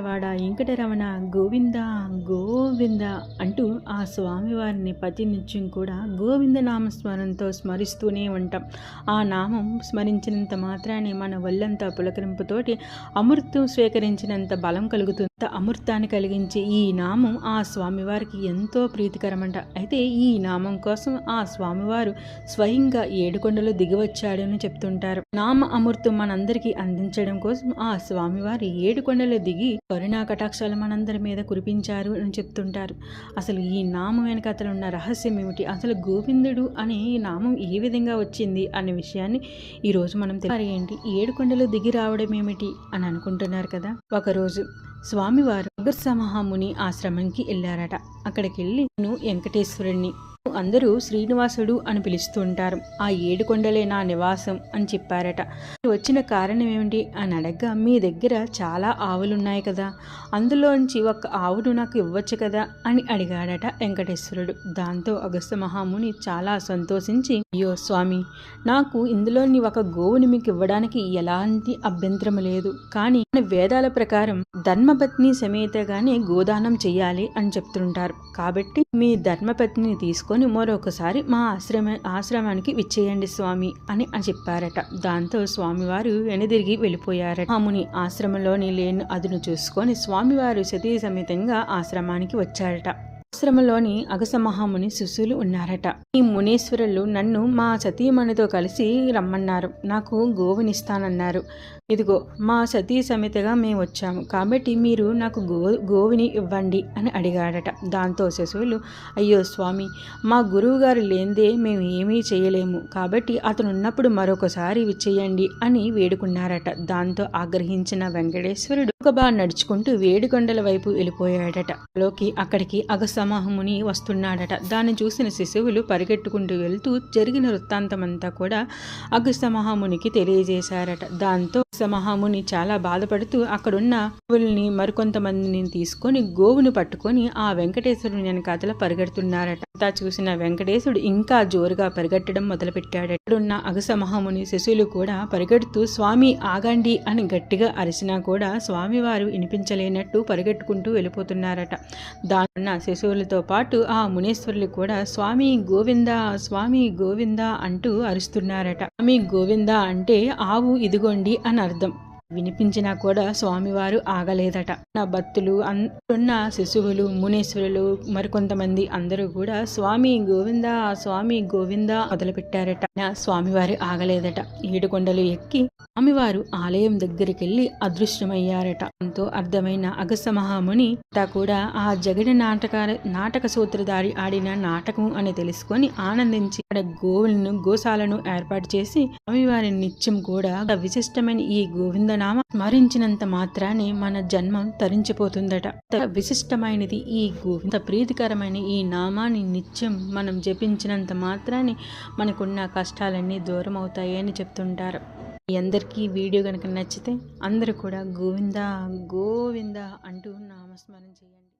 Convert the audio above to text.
వాడ వెంకటరమణ గోవింద గోవింద అంటూ ఆ స్వామివారిని ప్రతినిత్యం కూడా గోవింద నామస్మరణతో స్మరిస్తూనే ఉంటాం. ఆ నామం స్మరించినంత మాత్రాన్ని మన ఒళ్ళంతా పులకరింపుతోటి అమృతం స్వీకరించినంత బలం కలుగుతుంది. అమృతాన్ని కలిగించే ఈ నామం ఆ స్వామివారికి ఎంతో ప్రీతికరమంట. అయితే ఈ నామం కోసం ఆ స్వామివారు స్వయంగా ఏడుకొండలు దిగివచ్చాడని చెప్తుంటారు. నామ అమృతం మనందరికీ అందించడం కోసం ఆ స్వామివారి ఏడుకొండలు దిగి కరుణా కటాక్షాలు మనందరి మీద కురిపించారు అని చెప్తుంటారు. అసలు ఈ నామం వెనకాతలు ఉన్న రహస్యం ఏమిటి? అసలు గోవిందుడు అనే ఈ నామం ఏ విధంగా వచ్చింది అనే విషయాన్ని ఈరోజు మనం తెలియ ఏంటి? ఏడుకొండలు దిగి రావడం ఏమిటి అని అనుకుంటున్నారు కదా? ఒకరోజు స్వామివారు అగర్సమహాముని ఆశ్రమానికి వెళ్ళారట. అక్కడికి వెళ్ళి నేను వెంకటేశ్వరుణ్ణి అందరూ శ్రీనివాసుడు అని పిలుస్తుంటారు. ఆ ఏడు కొండలే నా నివాసం అని చెప్పారట. వచ్చిన కారణం ఏమిటి? అని అడగ్గా మీ దగ్గర చాలా ఆవులున్నాయి కదా. అందులోంచి ఒక ఆవును నాకు ఇవ్వచ్చు కదా? అని అడిగాడట వెంకటేశ్వరుడు. దాంతో అగస్త మహాముని చాలా సంతోషించి అయ్యో స్వామి నాకు ఇందులోని ఒక గోవుని మీకు ఇవ్వడానికి ఎలాంటి అభ్యంతరం లేదు. కానీ వేదాల ప్రకారం ధర్మపత్ని సమేతగానే గోదానం చేయాలి అని చెప్తుంటారు. కాబట్టి మీ ధర్మపత్నిని తీసుకొని మరొకసారి మా ఆశ్రమ ఆశ్రమానికి విచ్చేయండి స్వామి అని అని చెప్పారట. దాంతో స్వామివారు వెనుదిరిగి వెళ్ళిపోయారట. మాముని ఆశ్రమంలోని లేని అదును చూసుకొని స్వామివారు సతీ సమేతంగా ఆశ్రమానికి వచ్చారట. ఆశ్రమంలోని అగస మహాముని శిశువులు ఉన్నారట. ఈ మునీశ్వరులు నన్ను మా సతీమణితో కలిసి రమ్మన్నారు. నాకు గోవునిస్తానన్నారు. ఇదిగో మా సతీ సమితగా మేము వచ్చాము. కాబట్టి మీరు నాకు గో గోవిని ఇవ్వండి అని అడిగాడట. దాంతో శిశువులు అయ్యో స్వామి మా గురువు గారు లేందే మేము ఏమీ చేయలేము. కాబట్టి అతను ఉన్నప్పుడు మరొకసారి విచ్చేయండి అని వేడుకున్నారట. దాంతో ఆగ్రహించిన వెంకటేశ్వరుడు ఒక బా నడుచుకుంటూ వేడికొండల వైపు వెళ్ళిపోయాడట. లోకి అక్కడికి అగస సమాహముని వస్తున్నాడట. దాన్ని చూసిన శిశువులు పరిగెట్టుకుంటూ వెళ్తూ జరిగిన వృత్తాంతమంతా కూడా అగస్తమహామునికి తెలియజేశారట. దాంతో సమహాముని చాలా బాధపడుతూ అక్కడున్న గోవుల్ని మరికొంతమందిని తీసుకొని గోవును పట్టుకొని ఆ వెంకటేశ్వరుని వెనకాతల పరిగెడుతున్నారట. అంతా చూసిన వెంకటేశుడు ఇంకా జోరుగా పరిగెట్టడం మొదలుపెట్టాడు. అక్కడున్న అగసమహాముని శిశువులు కూడా పరిగెడుతూ స్వామి ఆగండి అని గట్టిగా అరిసినా కూడా స్వామివారు వినిపించలేనట్టు పరిగెట్టుకుంటూ వెళ్ళిపోతున్నారట. దానున్న శిశువులతో పాటు ఆ మునీశ్వరులు కూడా స్వామి గోవింద స్వామి గోవింద అంటూ అరుస్తున్నారట. స్వామి గోవింద అంటే ఆవు ఇదిగోండి అని అర్థం. వినిపించినా కూడా స్వామివారు ఆగలేదట. నా భక్తులు ఉన్న శిశువులు మునేశ్వరులు మరికొంతమంది అందరూ కూడా స్వామి గోవింద స్వామి గోవింద మొదలుపెట్టారట. స్వామివారు ఆగలేదట. ఏడుకొండలు ఎక్కి స్వామివారు ఆలయం దగ్గరికెళ్ళి అదృశ్యమయ్యారట. ఎంతో అర్థమైన అగస్త మహాముని కూడా ఆ జగడ నాటక నాటక సూత్రధారి ఆడిన నాటకం అని తెలుసుకొని ఆనందించి అక్కడ గోవులను గోశాలను ఏర్పాటు చేసి స్వామివారి నిత్యం కూడా విశిష్టమైన ఈ నామ స్మరించినంత మాత్రాన్ని మన జన్మం తరించిపోతుందట. విశిష్టమైనది ఈ గోవింద ప్రీతికరమైన ఈ నామాన్ని నిత్యం మనం జపించినంత మాత్రాన్ని మనకున్న కష్టాలన్నీ దూరం అవుతాయి అని చెప్తుంటారు. మీ అందరికీ వీడియో కనుక నచ్చితే అందరూ కూడా గోవింద గోవింద అంటూ నామస్మరణ చేయండి.